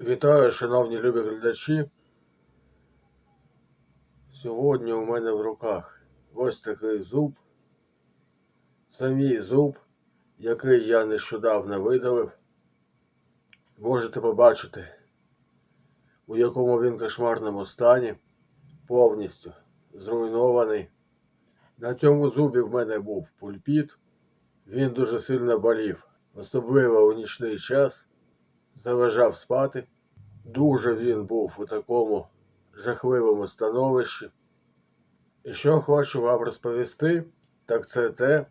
Вітаю, шановні любі глядачі. Сьогодні у мене в руках ось такий зуб. Це мій зуб, який я нещодавно видалив. Можете побачити, у якому він кошмарному стані, повністю зруйнований. На цьому зубі в мене був пульпіт. Він дуже сильно болів, особливо у нічний час заважав спати. Дуже він був у такому жахливому становищі. І що хочу вам розповісти, так це те,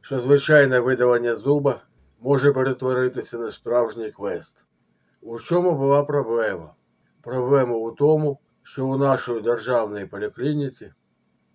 що звичайне видалення зуба може перетворитися на справжній квест. У чому була проблема? Проблема у тому, що у нашої державної поліклініці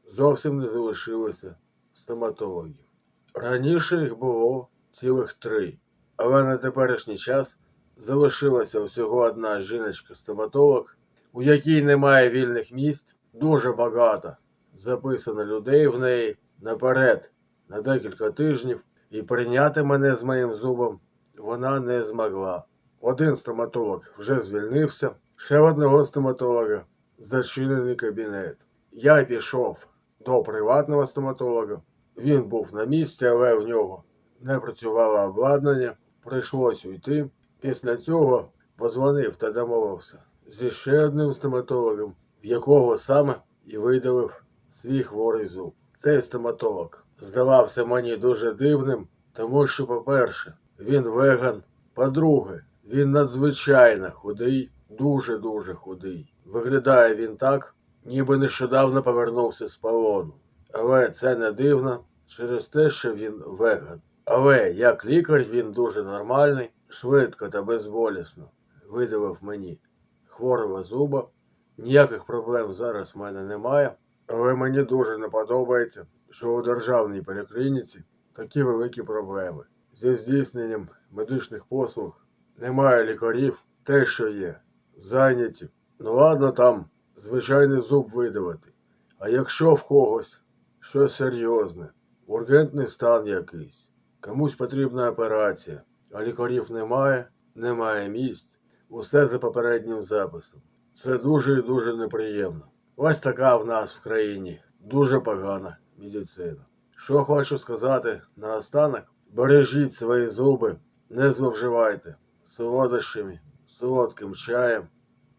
зовсім не залишилося стоматологів. Раніше їх було цілих три, але на теперішній час залишилася всього одна жіночка-стоматолог, у якій немає вільних місць, дуже багато записано людей в неї наперед на декілька тижнів, і прийняти мене з моїм зубом вона не змогла. Один стоматолог вже звільнився, ще одного стоматолога зачинений кабінет. Я пішов до приватного стоматолога. Він був на місці, але в нього не працювало обладнання. Прийшлось уйти. Після цього позвонив та домовився зі ще одним стоматологом, в якого саме і видалив свій хворий зуб. Цей стоматолог здавався мені дуже дивним, тому що, по-перше, він веган, по-друге, він надзвичайно худий, дуже-дуже худий. Виглядає він так, ніби нещодавно повернувся з полону. Але це не дивно через те, що він веган. Але як лікар він дуже нормальний, швидко та безболісно видалив мені хворого зуба. Ніяких проблем зараз в мене немає. Але мені дуже не подобається, що у державній поліклініці такі великі проблеми. Зі здійсненням медичних послуг немає лікарів, те, що є, зайняті. Ну ладно там звичайний зуб видавати. А якщо в когось щось серйозне, ургентний стан якийсь, комусь потрібна операція, а лікарів немає, немає місць, усе за попереднім записом. Це дуже і дуже неприємно. Ось така в нас в країні дуже погана медицина. Що хочу сказати наостанок, бережіть свої зуби, не зловживайте солодощами, солодким чаєм,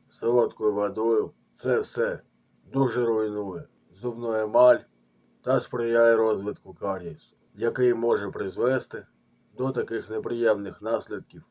солодкою водою. Це все дуже руйнує зубну емаль та сприяє розвитку карієсу, який може призвести до таких неприємних наслідків,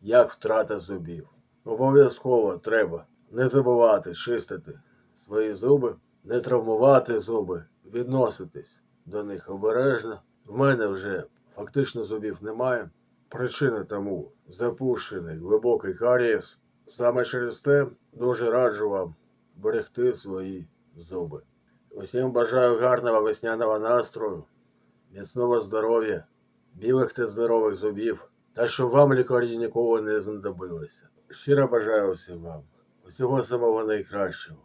як втрата зубів. Обов'язково треба не забувати чистити свої зуби, не травмувати зуби, відноситись до них обережно. В мене вже фактично зубів немає. Причина тому запущений глибокий карієс. Саме через те дуже раджу вам берегти свої зуби. Усім бажаю гарного весняного настрою, міцного здоров'я, білих та здорових зубів, та щоб вам лікарі ніколи не знадобилися. Щиро бажаю всім вам усього самого найкращого.